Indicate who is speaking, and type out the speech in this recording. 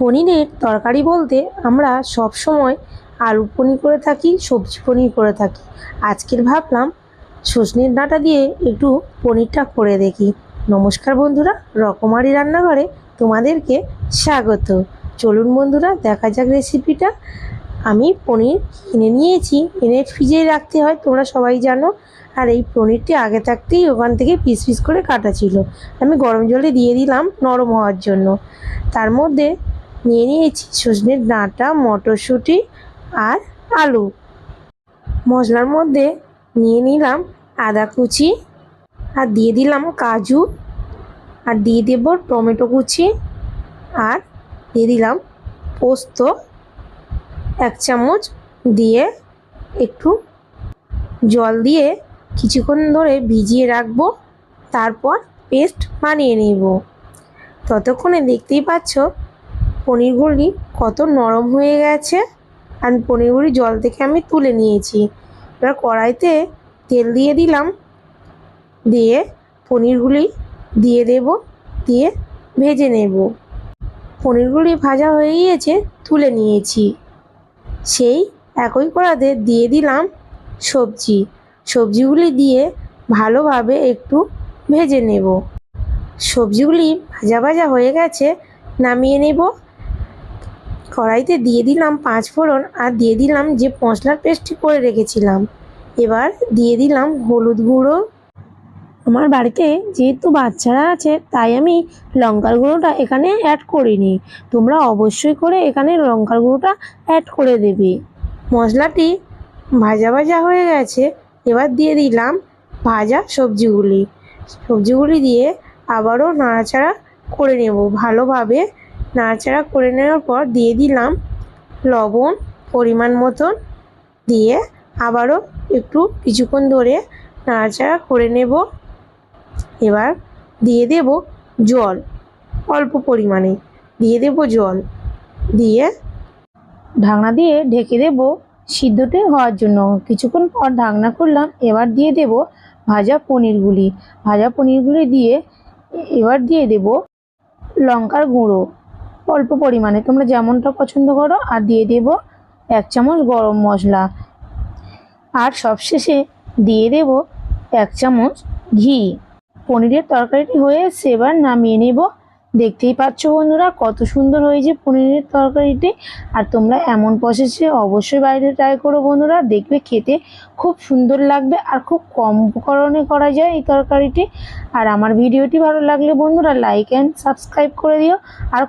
Speaker 1: পনিরের তরকারি বলতে আমরা সব সময় আলু পনির করে থাকি, সবজি পনির করে থাকি। আজকের ভাবলাম সজনের ডাঁটা দিয়ে একটু পনিরটা করে দেখি। নমস্কার বন্ধুরা, রকমারি রান্নাঘরে তোমাদেরকে স্বাগত। চলুন বন্ধুরা, দেখা যাক রেসিপিটা আমি পনির কিনে নিয়েছি, এনে ফ্রিজে রাখতে হয়, তোমরা সবাই জানো। আর এই পনিরটি আগে থাকতেই ওখান থেকে পিস পিস করে কাটা ছিল। আমি গরম জলে দিয়ে দিলাম নরম হওয়ার জন্য। তার মধ্যে নিয়ে নিয়েছি সজনের ডাঁটা, মটরশুঁটি আর আলু। মশলার মধ্যে নিয়ে নিলাম আদা কুচি আর দিয়ে দিলাম কাজু আর দিয়ে দেব টমেটো কুচি আর দিয়ে দিলাম পোস্ত। এক চামচ দিয়ে একটু জল দিয়ে কিছুক্ষণ ধরে ভিজিয়ে রাখব, তারপর পেস্ট বানিয়ে নেব। ততক্ষণে দেখতেই পাচ্ছ পনিরগুলি কত নরম হয়ে গেছে। আর পনিরগুলি জল থেকে আমি তুলে নিয়েছি। এবার কড়াইতে তেল দিয়ে দিলাম। দিয়ে পনিরগুলি দিয়ে দেব, দিয়ে ভেজে নেব। পনিরগুলি ভাজা হয়ে গিয়েছে, তুলে নিয়েছি। সেই একই কড়াতে দিয়ে দিলাম সবজি। সবজিগুলি দিয়ে ভালোভাবে একটু ভেজে নেব। সবজিগুলি ভাজা ভাজা হয়ে গেছে, নামিয়ে নেব। কড়াইতে দিয়ে দিলাম পাঁচ ফোড়ন আর দিয়ে দিলাম যে মশলার পেস্টটি করে রেখেছিলাম। এবার দিয়ে দিলাম হলুদ গুঁড়ো। আমার বাড়িতে যেহেতু বাচ্চারা আছে, তাই আমি লঙ্কার গুঁড়োটা এখানে অ্যাড করিনি। তোমরা অবশ্যই করে এখানে লঙ্কার গুঁড়োটা অ্যাড করে দেবে। মশলাটি ভাজা ভাজা হয়ে গেছে। এবার দিয়ে দিলাম ভাজা সবজিগুলি। সবজিগুলি দিয়ে আবারও নাড়াচাড়া করে নেব ভালোভাবে। নাড়াচাড়া করে নেওয়ার পর দিয়ে দিলাম লবণ পরিমাণ মতন। দিয়ে আবারও একটু কিছুক্ষণ ধরে নাড়াচাড়া করে নেব। এবার দিয়ে দেব জল, অল্প পরিমাণে। দিয়ে দেব জল। দিয়ে ঢাকনা দিয়ে ঢেকে দেব সিদ্ধতে হওয়ার জন্য। কিছুক্ষণ পর ঢাকনা করলাম এবার দিয়ে দেব ভাজা পনিরগুলি ভাজা পনিরগুলি দিয়ে এবার দিয়ে দেব লঙ্কার গুঁড়ো। অল্প পরিমাণে। তোমরা যেমনটা পছন্দ করো, আর দিয়ে দেব এক চামচ গরম মশলা। আর সবশেষে দিয়ে দেব এক চামচ ঘি। পনিরের তরকারিটি হয়ে সেবার নামিয়ে নেব। দেখতেই পাচ্ছ বন্ধুরা, কত সুন্দর হয়েছে পনিরের তরকারিটি। আর তোমরা এমন প্রসেসে অবশ্যই বাইরে ট্রাই করো বন্ধুরা, দেখবে খেতে খুব সুন্দর লাগবে আর খুব কম উপকরণে করা যায় এই তরকারিটি। আর আমার ভিডিওটি ভালো লাগলে বন্ধুরা লাইক অ্যান্ড সাবস্ক্রাইব করে দিও। আর